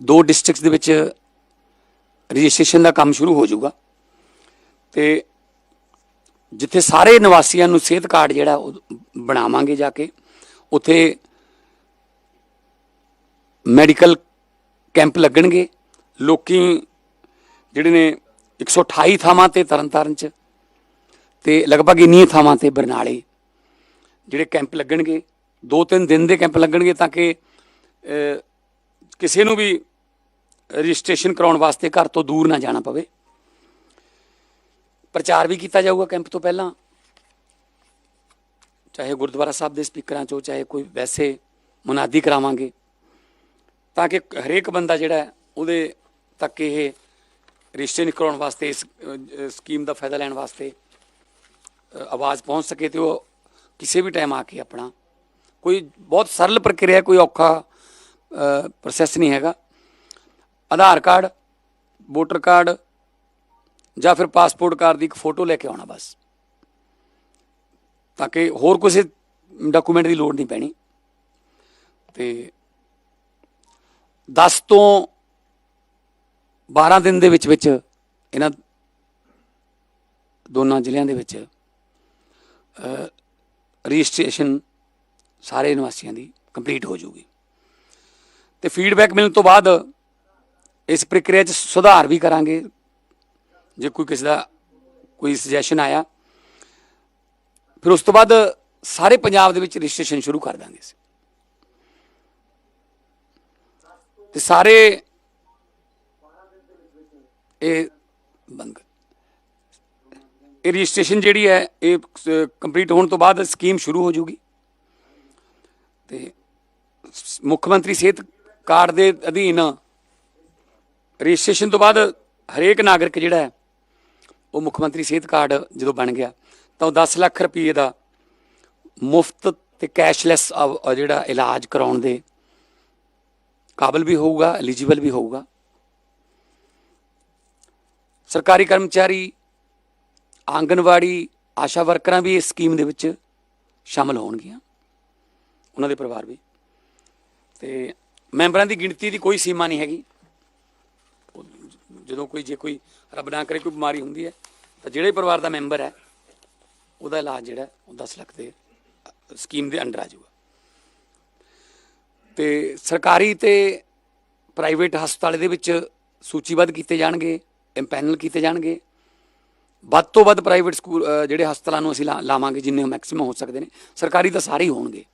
ਦੋ ਡਿਸਟ੍ਰਿਕਟਸ ਦੇ ਵਿੱਚ ਰਜਿਸਟ੍ਰੇਸ਼ਨ ਦਾ ਕੰਮ ਸ਼ੁਰੂ ਹੋ ਜਾਊਗਾ। ਤੇ ਜਿੱਥੇ ਸਾਰੇ ਨਿਵਾਸੀਆਂ ਨੂੰ ਸਿਹਤ ਕਾਰਡ ਜਿਹੜਾ ਉਹ ਬਣਾਵਾਂਗੇ ਜਾ ਕੇ, ਉੱਥੇ ਮੈਡੀਕਲ ਕੈਂਪ ਲੱਗਣਗੇ। ਲੋਕੀ ਜਿਹੜੇ ਨੇ 128 ਥਾਵਾਂ ਤੇ ਤਰਨਤਾਰਨ ਚ ਤੇ ਲਗਭਗ ਇੰਨੀਆਂ ਥਾਵਾਂ ਤੇ ਬਰਨਾਲੇ ਜਿਹੜੇ ਕੈਂਪ ਲੱਗਣਗੇ। ਦੋ ਤਿੰਨ ਦਿਨ ਦੇ ਕੈਂਪ ਲੱਗਣਗੇ ਤਾਂ ਕਿ ਕਿਸੇ ਨੂੰ ਵੀ ਰਜਿਸਟ੍ਰੇਸ਼ਨ ਕਰਾਉਣ ਵਾਸਤੇ ਘਰ ਤੋਂ ਦੂਰ ਨਾ ਜਾਣਾ ਪਵੇ। ਪ੍ਰਚਾਰ ਵੀ ਕੀਤਾ ਜਾਊਗਾ ਕੈਂਪ ਤੋਂ ਪਹਿਲਾਂ। ਚਾਹੇ ਗੁਰਦੁਆਰਾ ਸਾਹਿਬ ਦੇ ਸਪੀਕਰਾਂ ਚੋਂ, ਚਾਹੇ ਕੋਈ ਵੈਸੇ ਮੁਨਾਦੀ ਕਰਾਵਾਂਗੇ। ਤਾਂ ਕਿ ਹਰੇਕ ਬੰਦਾ ਜਿਹੜਾ ਉਹਦੇ ਤੱਕ ਇਹ ਰਜਿਸਟ੍ਰੇਸ਼ਨ ਕਰਾਉਣ ਵਾਸਤੇ, ਇਸ ਸਕੀਮ ਦਾ ਫਾਇਦਾ ਲੈਣ ਵਾਸਤੇ ਆਵਾਜ਼ ਪਹੁੰਚ ਸਕੇ ਤੇ ਉਹ ਕਿਸੇ ਵੀ ਟਾਈਮ ਆ ਕੇ ਆਪਣਾ। ਕੋਈ ਬਹੁਤ ਸਰਲ ਪ੍ਰਕਿਰਿਆ, ਕੋਈ ਔਖਾ ਪ੍ਰੋਸੈਸ ਨਹੀਂ ਹੈਗਾ। ਆਧਾਰ ਕਾਰਡ, ਵੋਟਰ ਕਾਰਡ ਜਾਂ ਫਿਰ ਪਾਸਪੋਰਟ ਕਾਰਡ ਦੀ ਇੱਕ ਫੋਟੋ ਲੈ ਕੇ ਆਉਣਾ ਬਸ। ਤਾਂ ਕਿ ਹੋਰ ਕਿਸੇ ਡਾਕੂਮੈਂਟ ਦੀ ਲੋੜ ਨਹੀਂ ਪੈਣੀ। ਤੇ 10 ਤੋਂ 12 ਦਿਨ ਦੇ ਵਿੱਚ ਵਿੱਚ ਇਹਨਾਂ ਦੋਨਾਂ ਜ਼ਿਲ੍ਹਿਆਂ ਦੇ ਵਿੱਚ ਰਜਿਸਟ੍ਰੇਸ਼ਨ ਸਾਰੇ ਨਿਵਾਸੀਆਂ ਦੀ ਕੰਪਲੀਟ ਹੋ ਜੂਗੀ ਤੇ ਫੀਡਬੈਕ ਮਿਲਣ ਤੋਂ ਬਾਅਦ ਇਸ ਪ੍ਰਕਿਰਿਆ 'ਚ ਸੁਧਾਰ ਵੀ ਕਰਾਂਗੇ। ਜੇ ਕੋਈ ਕਿਸੇ ਦਾ ਕੋਈ ਸੁਜੈਸ਼ਨ ਆਇਆ, ਫਿਰ ਉਸ ਤੋਂ ਬਾਅਦ ਸਾਰੇ ਪੰਜਾਬ ਦੇ ਵਿੱਚ ਰਜਿਸਟ੍ਰੇਸ਼ਨ ਸ਼ੁਰੂ ਕਰ ਦਾਂਗੇ ਅਸੀਂ। ਤੇ ਸਾਰੇ ਇਹ ਬੰਦ ਇਹ ਰਜਿਸਟ੍ਰੇਸ਼ਨ ਜਿਹੜੀ ਹੈ, ਇਹ ਕੰਪਲੀਟ ਹੋਣ ਤੋਂ ਬਾਅਦ ਸਕੀਮ ਸ਼ੁਰੂ ਹੋ ਜੂਗੀ। ਤੇ ਮੁੱਖ ਮੰਤਰੀ ਸਿਹਤ ਕਾਰਡ ਦੇ ਅਧੀਨ ਰਜਿਸਟ੍ਰੇਸ਼ਨ ਤੋਂ ਬਾਅਦ ਹਰੇਕ ਨਾਗਰਿਕ ਜਿਹੜਾ ਹੈ, ਉਹ ਮੁੱਖ ਮੰਤਰੀ ਸਿਹਤ ਕਾਰਡ ਜਦੋਂ ਬਣ ਗਿਆ, ਤਾਂ ਉਹ 10 ਲੱਖ ਰੁਪਏ ਦਾ ਮੁਫਤ ਤੇ ਕੈਸ਼ਲੈਸ ਜਿਹੜਾ ਇਲਾਜ ਕਰਾਉਣ ਦੇ ਕਾਬਲ ਵੀ ਹੋਊਗਾ ਐਲੀਜੀਬਲ ਵੀ ਹੋਊਗਾ। ਸਰਕਾਰੀ ਕਰਮਚਾਰੀ, ਆਂਗਨਵਾੜੀ, ਆਸ਼ਾ ਵਰਕਰਾਂ ਵੀ ਇਸ ਸਕੀਮ ਦੇ ਵਿੱਚ ਸ਼ਾਮਲ ਹੋਣਗੀਆਂ, ਉਹਨਾਂ ਦੇ ਪਰਿਵਾਰ ਵੀ। ਤੇ ਮੈਂਬਰਾਂ ਦੀ ਗਿਣਤੀ ਦੀ ਕੋਈ ਸੀਮਾ ਨਹੀਂ ਹੈਗੀ। ਜਦੋਂ ਕੋਈ ਜੇ ਕੋਈ ਰੱਬ ਨਾ ਕਰੇ, ਕੋਈ ਬਿਮਾਰੀ ਹੁੰਦੀ ਹੈ, ਤਾਂ ਜਿਹੜੇ ਪਰਿਵਾਰ ਦਾ ਮੈਂਬਰ ਹੈ, ਉਹਦਾ ਇਲਾਜ ਜਿਹੜਾ ਉਹ 10 ਲੱਖ ਦੇ ਸਕੀਮ ਦੇ ਅੰਡਰ ਆ ਜਾਊਗਾ। ਤੇ ਸਰਕਾਰੀ ਤੇ ਪ੍ਰਾਈਵੇਟ ਹਸਪਤਾਲ ਦੇ ਵਿੱਚ ਸੂਚੀਬੱਧ ਕੀਤੇ ਜਾਣਗੇ ਇੰਪੈਨਲ ਕੀਤੇ ਜਾਣਗੇ। ਵੱਧ ਤੋਂ ਵੱਧ ਪ੍ਰਾਈਵੇਟ ਸਕੂਲ ਜਿਹੜੇ ਹਸਪਤਾਲਾਂ ਨੂੰ ਅਸੀਂ ਲਾ- ਲਾਵਾਂਗੇ, ਜਿੰਨੇ ਮੈਕਸਿਮਮ ਹੋ ਸਕਦੇ ਨੇ, ਸਰਕਾਰੀ ਤਾਂ ਸਾਰੇ ਹੀ ਹੋਣਗੇ।